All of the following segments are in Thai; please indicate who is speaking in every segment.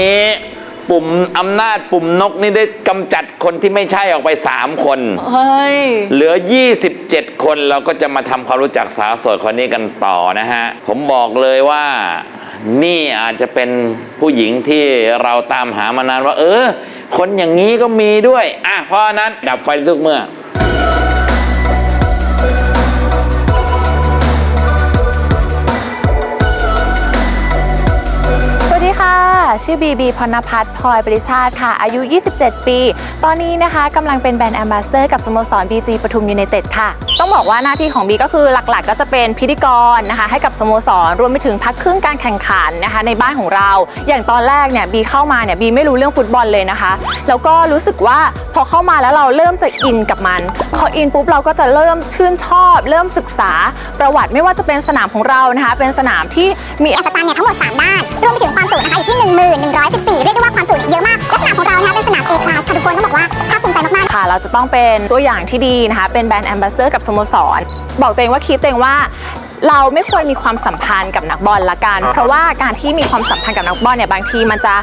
Speaker 1: นี้ปุ่มอำนาจปุ่มนกนี่ได้กำจัดคนที่ไม่ใช่ออกไป 3 คน
Speaker 2: เฮ้ย
Speaker 1: เหลือ 27 คนเราก็จะมาทำความรู้จักสาวโสดคนนี้กันต่อนะฮะ ผมบอกเลยว่า นี่อาจจะเป็นผู้หญิงที่เราตามหามานานว่า เออ คนอย่างนี้ก็มีด้วย อะเพราะฉะนั้นดับไฟทุกเมื่อ
Speaker 3: ดีค่ะ ชื่อบีบีพรณพัฒน์พลอยปริชาติค่ะ อายุ 27 ปี ตอนนี้นะคะกำลังเป็นแบรนด์แอมบาสเดอร์กับสโมสร BG ปทุมยูไนเต็ดค่ะ ต้องบอกว่าหน้าที่ของบีก็คือหลักๆ ก็จะเป็นพิธีกรนะคะให้กับสโมสรรวมไปถึงพักครึ่งการแข่งขันนะคะในบ้านของเรา อย่างตอนแรกเนี่ยบีเข้ามาเนี่ยบีไม่รู้เรื่องฟุตบอลเลยนะคะ แล้วก็รู้สึกว่าพอเข้ามาแล้วเราเริ่มจะอินกับมัน พออินปุ๊บเราก็จะเริ่มชื่นชอบ เริ่มศึกษาประวัติไม่ว่าจะเป็นสนามของเรานะคะเป็นสนามที่มี
Speaker 4: อัศจรรย์เนี่ยทั้งหมด3ด้านรวมไปถึงความจุนะคะอยู่ที่ 1114 เรียกได้ว่าความจุเนี่ยเยอะมากและสนามของเรานะคะเป็นสนาม A class ค่ะทุกคนต้องบอกว่าภาคภูมิใจมากๆ
Speaker 3: ค่ะเราจะต้องเป็นตัวอย่างที่ดีนะคะ เป็นแบรนด์แอมบาสเดอร์กับสโมสร บอกตัวเองว่าคิดตัวเองว่า เราไม่ควรมีความสัมพันธ์กับนักบอลละกัน เพราะว่าการที่มีความสัมพันธ์กับนักบอลเนี่ยบางทีมันจะ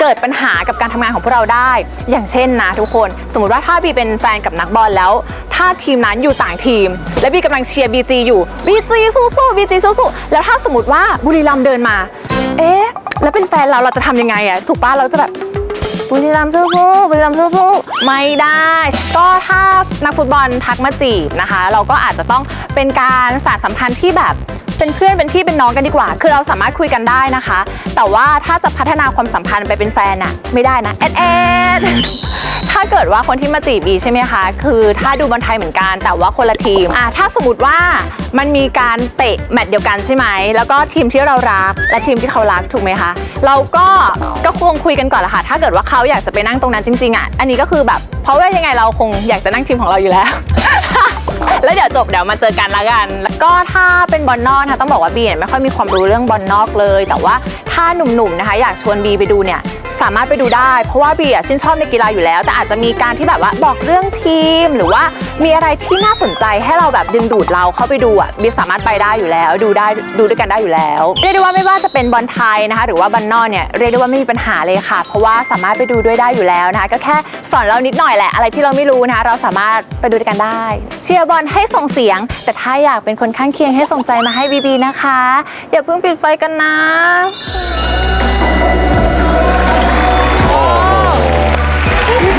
Speaker 3: เกิดปัญหากับการทำงานของพวกเราได้ อย่างเช่นนะทุกคน สมมติว่าถ้าบีเป็นแฟนกับนักบอลแล้ว ถ้าทีมนั้นอยู่ต่างทีม และบีกำลังเชียร์บีจีอยู่บีจีสู้ๆบีจีสู้ๆแล้วถ้าสมมติว่าบุรีรัมย์เดินมา เอ๊ะ แล้วเป็นแฟนเราเราจะทำยังไงอะถูกป้าเราจะแบบบุรีรัมย์สู้ๆบุรีรัมย์สู้ๆไม่ได้ ก็ถ้านักฟุตบอลทักมาจีบนะคะ เราก็อาจจะต้องเป็นการสานสัมพันธ์ที่แบบ เป็นเพื่อนเป็นพี่เป็นน้องกันดีกว่า คือเราสามารถคุยกันได้นะคะ แต่ว่าถ้าจะพัฒนาความสัมพันธ์ไปเป็นแฟนอะไม่ได้นะแอดแอดถ้าเกิดว่าคนที่มาจีบบีใช่ไหมคะ คือถ้าดูบอลไทยเหมือนกันแต่ว่าคนละทีมอะถ้าสมมติว่ามันมีการเตะแมตช์เดียวกันใช่ไหม แล้วก็ทีมที่เรารักและทีมที่เขารักถูกไหมคะ เราก็ก็คงคุยกันก่อนละค่ะ ถ้าเกิดว่าเขาอยากจะไปนั่งตรงนั้นจริงๆอะ อันนี้ก็คือแบบ เพราะว่ายังไงเราคงอยากจะนั่งทีมของเราอยู่แล้ว แล้วเดี๋ยวจบเดี๋ยวมาเจอกันละกัน แล้วก็ถ้าเป็นบอลนอกนะคะต้องบอกว่าบีเนี่ยไม่ค่อยมีความรู้เรื่องบอลนอกเลย แต่ว่าถ้าหนุ่มๆนะคะ อยากชวนบีไปดูเนี่ย สามารถไปดูได้ เพราะว่าบีอะชื่นชอบในกีฬาอยู่แล้ว แต่อาจจะมีการที่แบบว่าบอกเรื่องทีม หรือว่ามีอะไรที่น่าสนใจให้เราแบบดึงดูดเราเข้าไปดูอะบีสามารถไปได้อยู่แล้ว ดูได้ดูด้วยกันได้อยู่แล้วเรียกได้ว่าไม่ว่าจะเป็นบอลไทยนะคะ หรือว่าบอลนอกเนี่ยเรียกได้ว่าไม่มีปัญหาเลยค่ะ เพราะว่าสามารถไปดูด้วยได้อยู่แล้วนะคะก็แค่สอนเรานิดหน่อยแหละอะไรที่เราไม่รู้นะคะเราสามารถไปดูด้วยกันได้ เชียร์บอลให้ส่งเสียง แต่ถ้าอยากเป็นคนข้างเคียงให้ส่งใจมาให้บีบีนะคะอย่าเพิ่งปิดไฟกันนะ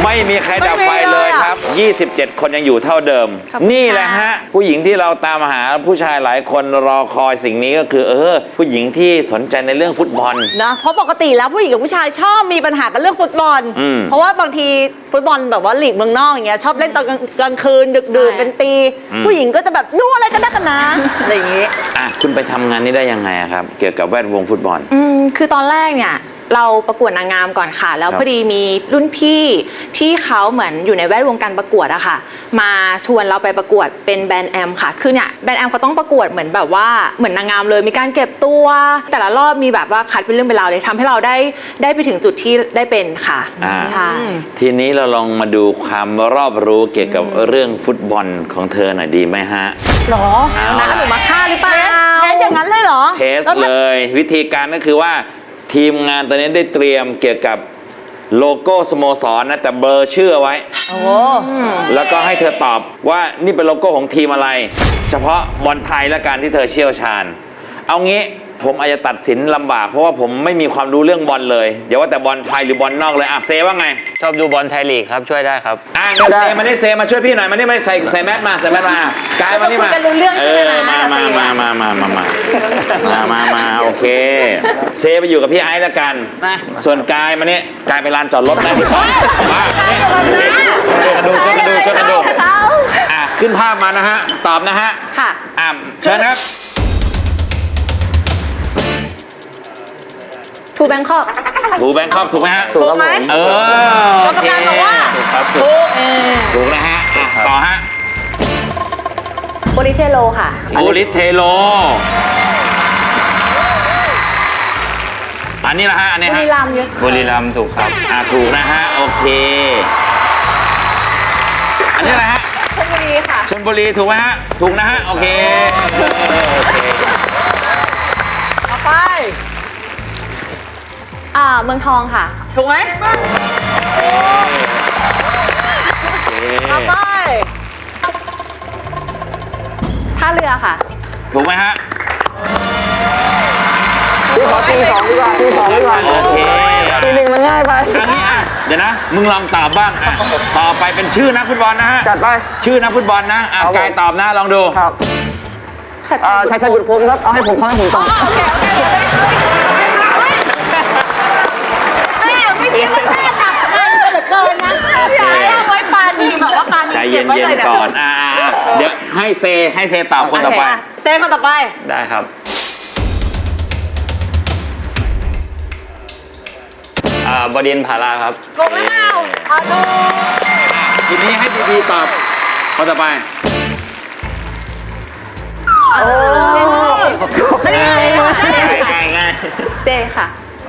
Speaker 1: ไม่มีใครดับไฟเลยครับ 27 คนยังอยู่เท่าเดิม
Speaker 3: ขอบคุณ
Speaker 1: นี่แหละฮะ ผู้หญิงที่เราตามหาผู้ชายหลายคนรอคอยสิ่งนี้ก็คือ เออ ผู้หญิงที่สนใจในเรื่องฟุตบอล
Speaker 2: นะเพราะปกติแล้วผู้หญิงกับผู้ชายชอบมีปัญหากันเรื่องฟุตบอล
Speaker 1: อืม
Speaker 2: เพราะว่าบางทีฟุตบอลแบบว่าลีกเมืองนอกอย่างเงี้ยชอบเล่นตอนกลางกลางคืนดึกดื่น
Speaker 3: ใช่
Speaker 2: เป็นตี ผู้หญิงก็จะแบบดูอะไรกันนักกันนะอะไรอย่างงี้
Speaker 1: อะ คุณไปทำงานนี้ได้ยังไงอะครับ เกี่ยวกับแวดวงฟุตบอล
Speaker 3: อืมคือตอนแรกเนี่ย เราประกวดนางงามก่อนค่ะ แล้ว
Speaker 1: ครับ
Speaker 3: พอดีมีรุ่นพี่ที่เขาเหมือนอยู่ในแวดวงการประกวดอะค่ะ มาชวนเราไปประกวดเป็นแบรนด์แอมค่ะ คือเนี่ยแบรนด์แอมเขาต้องประกวดเหมือนแบบว่าเหมือนนางงามเลย มีการเก็บตัว แต่ละรอบมีแบบว่าคัดเป็นเรื่องเป็นราวเลยทำให้เราได้ได้ไปถึงจุดที่ได้เป็นค่ะ
Speaker 1: อ่า
Speaker 3: ใช่
Speaker 1: ทีนี้เราลองมาดูความรอบรู้เกี่ยวกับเรื่องฟุตบอลของเธอหน่อยดีไหมฮะ
Speaker 2: หรอ
Speaker 1: เอา
Speaker 2: นะ
Speaker 1: ล่ะ
Speaker 2: หนูมาฆ่าหรือเปล่า เทสอย่างนั้นเลยเหรอ
Speaker 1: เทส
Speaker 2: แล้วมัน
Speaker 1: เลย วิธีการก็คือว่า ทีมงานตอนนี้ได้เตรียมเกี่ยวกับโลโก้สโมสรนะแต่เบลอร์ชื่อเอาไว้
Speaker 2: โอ้
Speaker 1: แล้วก็ให้เธอตอบว่านี่เป็นโลโก้ของทีมอะไร เฉพาะบอลไทยและการที่เธอเชี่ยวชาญ เอางี้ ผมอาจจะตัดสินลำบากเพราะว่าผมไม่มีความรู้เรื่องบอลเลยอย่าว่าแต่บอลไทยหรือบอลนอกเลยอะเซว่าไง
Speaker 5: ชอบดูบอลไทยลีกครับช่วยได้ครับ
Speaker 1: อะงั้นเซมานี่เซมาช่วยพี่หน่อยมานี่มาใส่ใส่แมสมาใส่แมสมากายมานี่มา
Speaker 2: คุยกันรู้เรื่องใช่ไหมนะ
Speaker 1: มามา
Speaker 2: เซ
Speaker 1: มามามามามามามามาโอเค เซไปอยู่กับพี่ไอซ์แล้วกัน
Speaker 2: มา
Speaker 1: ส่วนกายมานี่กายไปลานจอดรถนะพี่สอนมาเนี่ยช่วยกันดูช่วยกันดูช่วยกันดูอะขึ้นภาพมานะฮะ ตอบนะฮะ
Speaker 3: ค่ะ
Speaker 1: อะเชิญครับ
Speaker 3: ทูแบงคอก
Speaker 1: ถูกแบงคอกถูกไหมฮะ
Speaker 2: ถูกไหม
Speaker 1: เออ
Speaker 2: กรรมการบอกว่า
Speaker 1: ถูกครับถู
Speaker 2: ถู
Speaker 1: ก
Speaker 2: กเออ
Speaker 1: ถูกนะฮะอะต่อฮะ
Speaker 3: โบริเทโลค่ะ
Speaker 1: บูริสเทโล อันนี้ละฮะอันนี้
Speaker 3: บุ
Speaker 1: ฮะ
Speaker 3: รีรัมย์เยอะ
Speaker 5: บุรีรัมย์ถูกครับ
Speaker 1: อ่าถูกนะฮะโอเค อันนี้อะไรฮะ
Speaker 3: ชลบุรีค่ะ
Speaker 1: ชลบุรีถูกไหมฮะ ถูกนะฮะ โอเค โอเค
Speaker 2: ต่อไป
Speaker 3: อ่าเมืองทองค่ะ
Speaker 2: ถูกไหมเอาไป
Speaker 3: ท่าเรือค่ะ
Speaker 1: ถูกไหมฮะ
Speaker 6: พี่ขอทีสองดีกว่าทีสองดีกว่า
Speaker 1: โอเค
Speaker 6: ทีหนึ่งมันง่ายไป
Speaker 1: อันนี้อะเดี๋ยวนะ มึงลองตอบบ้างอะต่อไปเป็นชื่อนักฟุตบอลนะฮะ
Speaker 6: จัดไป
Speaker 1: ชื่อนักฟุตบอลนะอะ
Speaker 6: ครับผม
Speaker 1: กายตอบนะลองดู
Speaker 6: ครับ
Speaker 3: ชัด
Speaker 6: อ่าชัยชัยบุตรพรหมครับ เอาให้ผมเขาให้ผมตอบ
Speaker 3: โอเคโอเค
Speaker 2: แม่ไม่คิดว่าแม่จับมันเหลือเกินนะอย่าให้เอาไว้ปานีแบบว่าปานี
Speaker 1: ใจ
Speaker 2: เก็น
Speaker 1: เย็
Speaker 2: บไว้เลย
Speaker 1: นๆก่อนอ่าเดี๋ยวให้เซให้เซตอบคนต่อไป
Speaker 2: เซนคนต่อไป
Speaker 5: ได้ครับอ่าบดินทร์ผาลาครับ
Speaker 2: กงไม่เอาเอาดู
Speaker 1: ทีนี้ให้พีพีตอบคนต่อไป
Speaker 3: ง่าย
Speaker 1: ง่ายง่าย
Speaker 3: เจค่ะ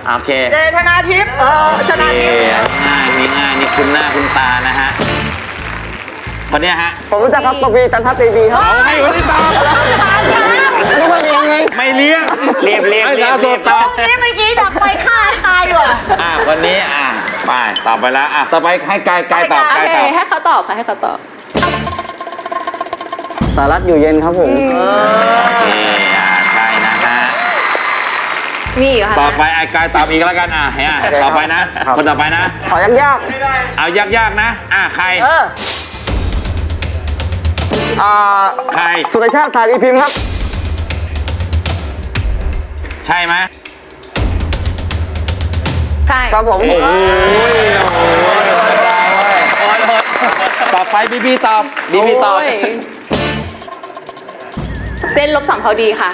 Speaker 1: โอเค
Speaker 2: เจธนาทิพย์เออชนะ
Speaker 1: เอ
Speaker 2: ทิพย์
Speaker 1: ง่ายนี่ง่ายนี่คุณหน้าคุณตานะฮะคนเนี้ยฮะ
Speaker 6: ผมรู้จักครับปวีจันทตีบีครับ
Speaker 1: เอาให้คนที่ตอบ
Speaker 6: รู้ว่าเรียงไง
Speaker 1: ไม่เลี้ยง
Speaker 5: เรียบเรียบ
Speaker 1: ให้
Speaker 5: เรีย
Speaker 1: สา
Speaker 5: บ
Speaker 1: วโสดตอบ
Speaker 2: นี่เมื่อกี้ดับไปฆ่าตายด้วย
Speaker 1: อะวันนี้อะไปตอบไปแล้วอะต่อไปให้กายกายตอบ
Speaker 3: โอกา
Speaker 1: ย
Speaker 3: เค
Speaker 1: ตอบ
Speaker 3: ให้เขาตอบค่ะให้เขาตอบ
Speaker 6: สารัตอยู่เย็นครับผม
Speaker 1: โอเคอะใช่นะฮะ
Speaker 3: มีอยู่ค่ะ
Speaker 1: ต่อไปไอ้กายตอบอีกแล้วกันอะเฮียต่อไปนะคนต่อไปนะ
Speaker 6: ขอยาก
Speaker 1: เอายากๆนะ อะใคร
Speaker 2: เออ
Speaker 6: ๆอ่า
Speaker 1: ใคร
Speaker 6: สุรชาติสารีพิมพ์ครับ
Speaker 1: ใช่ไหม
Speaker 3: ใช่
Speaker 6: ครับผม
Speaker 1: โอ้ยโอ้โหต่อไปบีบีตอบบีบีตอบ
Speaker 3: โยเจนลบสัมภาวดีค่ะ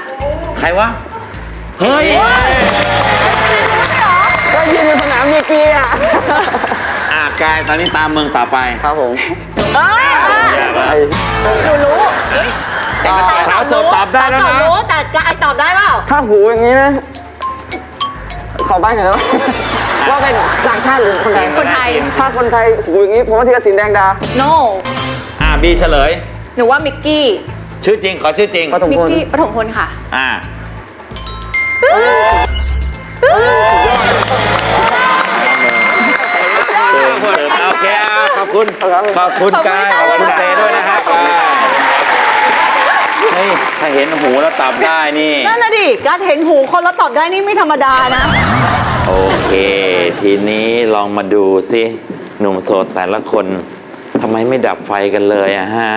Speaker 1: ใครวะ เฮ้ย
Speaker 6: ก็ยืนอยู่สนามมีกีอะ
Speaker 1: อะกายตอนนี้ตามเมืองต่อไป
Speaker 6: ครับผม
Speaker 2: เออ
Speaker 6: ไอ้
Speaker 2: หนูรู้
Speaker 6: อ่า
Speaker 1: สาวโสดตอบได้แล้ว
Speaker 2: สาว
Speaker 1: นะ
Speaker 2: รู้แต่จะไอตอบได้เปล่า
Speaker 6: ถ้าหูอย่างนี้นะ ขอบ้านหน่อยได้ไหมว่าเป็นต่างชาติหรือคนไทย
Speaker 3: คนไทย
Speaker 6: ถ้าคนไทยหูอย่างนี้ผมว่าธีรศิลป์แดงดา
Speaker 3: no
Speaker 1: อะบีเฉลย
Speaker 3: หนูว่ามิกกี้
Speaker 1: ชื่อจริงขอชื่อจริง
Speaker 6: ปฐม
Speaker 3: มิ
Speaker 6: พ
Speaker 3: ก
Speaker 6: ล
Speaker 3: กี้ปฐมพลค่ะ
Speaker 1: อ่า เติมเติมโอเคอะขอบคุณ ขอบคุณกาย ขอบคุณเซด้วยนะฮะกาเฮ้ยถ้าเห็นหูแล้วตอบได้นี่
Speaker 2: นั่นน่ะดิการเห็นหูคนแล้วตอบได้นี่ไม่ธรรมดานะ
Speaker 1: โอเค ทีนี้ลองมาดูสิหนุ่มโสดแต่ละคนทำไมไม่ดับไฟกันเลยอะฮะ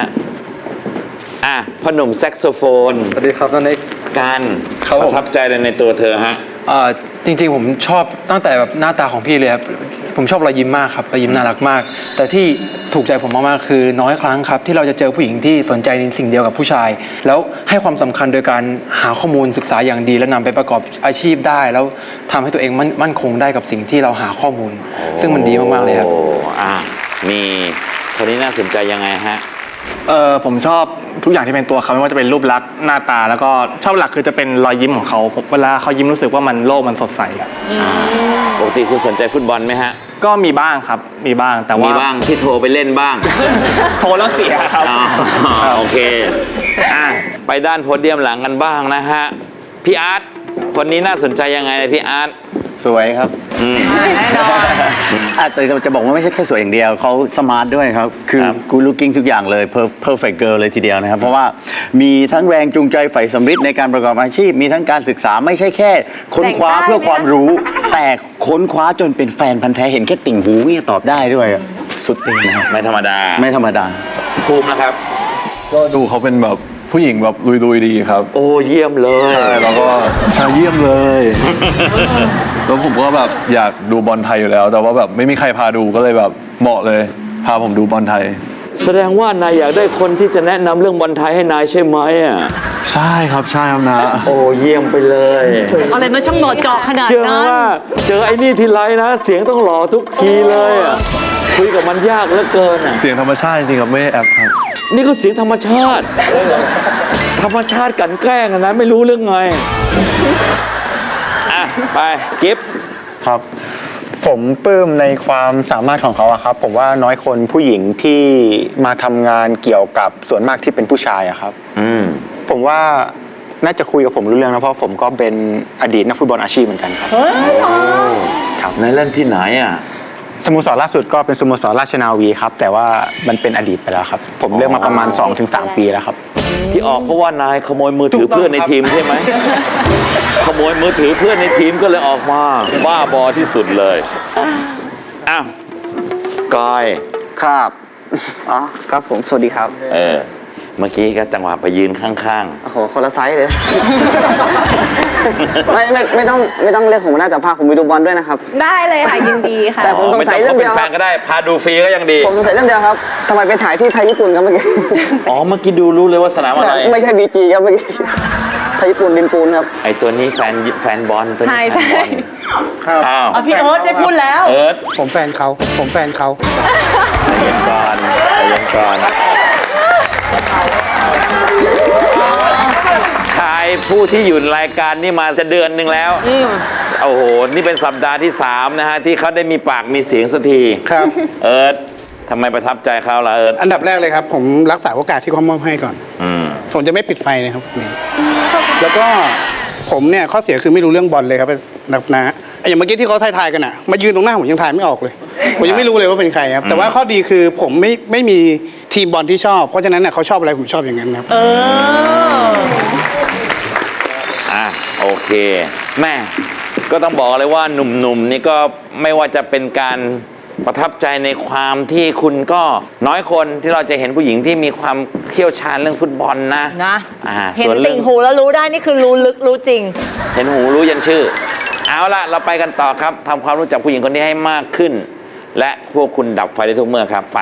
Speaker 1: อะพ่อหนุ่มแซกโซโฟน
Speaker 7: สวัสดีครับน้องเน็ก
Speaker 1: การ
Speaker 7: ครับ
Speaker 1: ป
Speaker 7: ผม
Speaker 1: ระทับใจอะไรในตัวเธอฮะ
Speaker 7: อ่าจริงๆผมชอบตั้งแต่แบบหน้าตาของพี่เลยครับผมชอบรอยยิ้มมากครับรอยยิ้มน่ารักมาก แต่ที่ถูกใจผมมากๆคือน้อยครั้งครับ ที่เราจะเจอผู้หญิงที่สนใจในสิ่งเดียวกับผู้ชาย แล้วให้ความสำคัญโดยการหาข้อมูลศึกษาอย่างดี แล้วนำไปประกอบอาชีพได้ แล้วทำให้ตัวเองมั่นมั่นคงได้กับสิ่งที่เราหาข้อมูล ซึ่งมันดีมากๆเลยครับ
Speaker 1: โอ้อะมีคนนี้น่าสนใจยังไงฮะ
Speaker 8: เออผมชอบทุกอย่างที่เป็นตัวเขาไม่ว่าจะเป็นรูปลักษณ์หน้าตา แล้วก็ชอบหลักคือจะเป็นรอยยิ้มของเขาผมเวลาเขายิ้มรู้สึกว่ามันโลกมันสดใส
Speaker 1: ปกติคุณสนใจฟุตบอลไหมฮะ
Speaker 8: ก็มีบ้างครับมีบ้างแต่ว่า
Speaker 1: มีบ้างที่โทรไปเล่นบ้าง
Speaker 8: โทรแล้วเสียครับ
Speaker 1: อ๋อโอเคอะไปด้านโพเดียมหลังกันบ้างนะฮะพี่อาร์ตคนนี้น่าสนใจยังไงพี่อาร์ต
Speaker 9: สวยครับ
Speaker 1: อืม
Speaker 9: อาจจะจะบอกว่าไม่ใช่แค่สวยอย่างเดียวเขาสมาร์ทด้วยครับ คือ
Speaker 1: ครับ
Speaker 9: กูลูกิ้งทุกอย่างเลย per- perfect girl เลยทีเดียวนะครับ เพราะว่ามีทั้งแรงจูงใจใฝ่สำริดในการประกอบอาชีพ มีทั้งการศึกษาไม่ใช่แค่ค้นคว้า
Speaker 3: แต่งได้
Speaker 9: เพื่อความรู้ แต่ค้นคว้าจนเป็นแฟนพันธ์แท้เห็นแค่ติ่งหูเนี่ยตอบได้ด้วยอะสุดตีนนะครับ
Speaker 1: ไม่ธรรมดา
Speaker 9: ไม่ธรรมดา
Speaker 1: ภูมินะครับ
Speaker 7: ก็ดูเขาเป็นแบบผู้หญิงแบบลุยๆดีครับ
Speaker 1: โอ้เยี่ยมเลย
Speaker 7: ใช่แล้วก็ใช่เยี่ยมเลย แล้วผมก็แบบอยากดูบอลไทยอยู่แล้ว แต่ว่าแบบไม่มีใครพาดูก็เลยแบบเหมาะเลย พาผมดูบอลไทย
Speaker 1: แสดงว่านายอยากได้คนที่จะแนะนำเรื่องบอลไทยให้นายใช่ไหมอะ
Speaker 7: ใช่ครับใช่ครับนะ
Speaker 1: โอ้เยี่ยมไปเลย
Speaker 2: อะไรมาช่างเหมาะเจาะขนาด
Speaker 1: เชื่อ
Speaker 2: นั้น
Speaker 1: ว่าเจอไอ้นี่ทีไรนะ เสียงต้องหล่อทุกทีเลยอะคุยกับมันยากเหลือเกินอะ
Speaker 7: เสียงธรรมชาติจริงๆครับไม่ได้แอปครับ
Speaker 1: นี่ก็เสียงธรรมชาติ ธรรมชาติกลันแกล้งอะนะ ไม่รู้เรื่องไงอะ ไปกิฟ
Speaker 10: ครับ ผมปลื้มในความสามารถของเขาอะครับ ผมว่าน้อยคนผู้หญิงที่มาทำงานเกี่ยวกับส่วนมากที่เป็นผู้ชายอะครับ
Speaker 1: อืม
Speaker 10: ผมว่าน่าจะคุยกับผมรู้เรื่องนะเพราะผมก็เป็นอดีตนักฟุตบอลอาชีพเหมือนกันครับ
Speaker 2: เฮ้ยเหรอ
Speaker 10: ค
Speaker 11: ครับ
Speaker 1: ในเล่นที่ไหนอะ
Speaker 11: สโมสรล่าสุดก็เป็นสโมสรราชนาวีครับ แต่ว่ามันเป็นอดีตไปแล้วครับ ผมเลิกมาประมาณ 2-3 ปีแล้วครับ
Speaker 1: ที่ออกเพราะว่านายขโมยมือถือเพื่อนในทีมใช่ไหม ขโมยมือถือเพื่อนในทีมก็เลยออกมาบ้าบอที่สุดเลย อ้าวกอย
Speaker 6: ครับอ๋อครับผมสวัสดีครับ
Speaker 1: เออ เมื่อกี้ก็จังหวะไปยืนข้าง
Speaker 6: โอ้โหคนละไซส์เลย ไม่ไม่ไม่ต้องไม่ต้องเรียกผมว่าหน้าแต่ภาคผมไปดูบอลด้วยนะครับ
Speaker 3: ได้เลยค่ะ ยินดีค่ะ
Speaker 6: แต่
Speaker 1: ๆ
Speaker 6: ผมสงสัย
Speaker 1: ไม่ต้
Speaker 6: เรื่อง
Speaker 1: เป็
Speaker 6: เดี
Speaker 1: น
Speaker 6: ยว
Speaker 1: แฟ
Speaker 6: ครั
Speaker 1: น
Speaker 6: บ
Speaker 1: ก็ได้ พาดูฟรีก็ยังดี
Speaker 6: ผมสงสัยเรื่องเดียวครับทำไมไปถ่ายที่ไทยญี่ปุ่นครับเมื่อกี้
Speaker 1: อ๋อ เมื่อกี้ดูรู้เลยว่าสนามอะไร
Speaker 6: ไม่ใช่บีจีครับเมื่อกี้ไทยญี่ปุ่นดินปูนครับ
Speaker 1: ไอตัวนี้แฟนแฟนบอลตัว
Speaker 3: ใช่
Speaker 1: นี้แฟ
Speaker 3: ใช่
Speaker 1: นบอลอ้าว
Speaker 2: เอาพี่เอิร์ธได้พูดแล้ว
Speaker 1: เอิร์ธ
Speaker 11: ผมแฟนเขา ผมแฟนเขา
Speaker 1: ใจเย็นก่อนใจเย็นก่อน ผู้ที่อยู่ในรายการนี่มาจะเดือนหนึ่งแล้ว โอ้โห นี่เป็นสัปดาห์ที่ 3 นะฮะ ที่เขาได้มีปากมีเสียงสักที
Speaker 11: ครับ
Speaker 1: เอิร์ธทำไมประทับใจเขาล่ะเอิร์ธ
Speaker 11: อันดับแรกเลยครับ ผมรักษาโอกาสที่เขามอบให้ก่อน
Speaker 1: อืม
Speaker 11: ผมจะไม่ปิดไฟนะครับแล้วก็ผมเนี่ยข้อเสียคือไม่รู้เรื่องบอลเลยครับนะนะอย่างเมื่อกี้ที่เขาทายๆกันอะมายืนตรงหน้าผมยังทายไม่ออกเลย ผมยังไม่รู้เลยว่าเป็นใครครับ แต่ว่าข้อดีคือผมไม่ไม่มีทีมบอลที่ชอบ เพราะฉะนั้นเน่ยเขาชอบอะไรผมชอบอย่างนั้นครับ
Speaker 2: เออ
Speaker 1: อะ โอเค แม่ก็ต้องบอกเลยว่าหนุ่มๆนี่ก็ไม่ว่าจะเป็นการประทับใจในความที่คุณก็น้อยคนที่เราจะเห็นผู้หญิงที่มีความเชี่ยวชาญเรื่องฟุตบอลนะ
Speaker 2: นะ
Speaker 1: อ่า
Speaker 2: เห็น
Speaker 1: ส่วนเรื่
Speaker 2: ติ่
Speaker 1: อง
Speaker 2: งหูแล้วรู้ได้นี่คือรู้ลึกรู้จริง
Speaker 1: เห็นหูรู้ยันชื่อ เอาละเราไปกันต่อครับทำความรู้จักผู้หญิงคนนี้ให้มากขึ้น และพวกคุณดับไฟได้ทุกเมื่อครับไป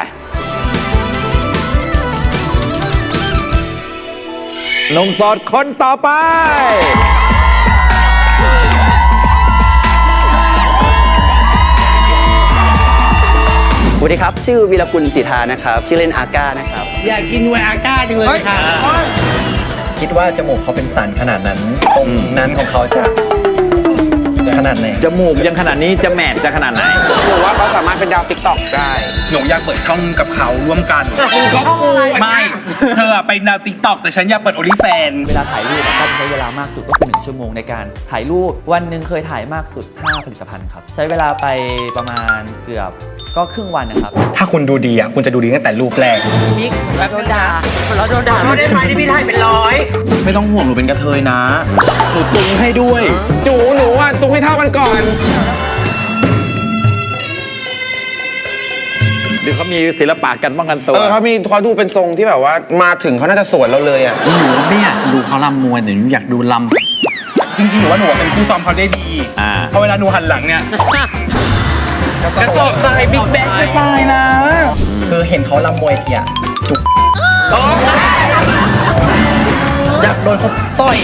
Speaker 1: หนุ่มโสดคนต่อไป
Speaker 6: สวัสดีครับ ชื่อวีรกุลติธานะครับ ชื่อเล่นอาก้านะครับ
Speaker 11: อยากกินไวอาก้าจังเลยค่ะ
Speaker 12: คิดว่าจมูกเขาเป็นสันขนาดนั้นตรงนั้นของเขาจะจะ ขนาดไหน
Speaker 1: จมูกยังขนาดนี้จะแมทจะขนาดไหน
Speaker 6: หนูว่าเขาสามารถเป็นดาวติ๊กต็อกได้
Speaker 13: หนูอยากเปิดช่องกับเขาร่วมกันไม่ เธอเป็นดาวติ๊กต็อกแต่ฉันอยากเปิดโอลิแฟน
Speaker 12: เวลาถ่ายรูปอะก็จะใช้เวลามากสุดก็คือ1ชั่วโมงในการถ่ายรูปวันหนึ่งเคยถ่ายมากสุด 5 ผลิตภัณฑ์ครับ ใช้เวลาไปประมาณเกือบก็ครึ่งวันนะครับ
Speaker 13: ถ้าคุณดูดีอะคุณจะดูดีตั้งแต่รูปแรก
Speaker 2: มิกแล้วโดนด่าแล้วโดนด่าเขาได้ไหมที่พี่ถ่ายเป็นร้อย
Speaker 13: ไม่ต้องห่วงหนูเป็นกระเทยนะ หนูตุงให้ด้วย
Speaker 6: จูหนูอะตุ้งให้เท่ากันก่อน
Speaker 1: หรือเขามีศิลปะกันป้องกันตัว
Speaker 6: เออเขามีเขาดูเป็นทรงที่แบบว่า มาถึงเขาน่าจะสวนเราเลยอะ
Speaker 12: หนูไม่อยากดูเขาลำมวยแต่หนูอยากดูลำ
Speaker 13: จริงๆหนูว่าหนูเป็นผู้ซ้อมเขาได้ดี
Speaker 1: อ่า
Speaker 13: เพราะเวลาหนูหันหลังเนี่ยกระโดดใส่บิ๊กแบงไปไปนะ
Speaker 12: คือเห็นเขาลำมวยทีอะจุกอยากโดนเขาต่อย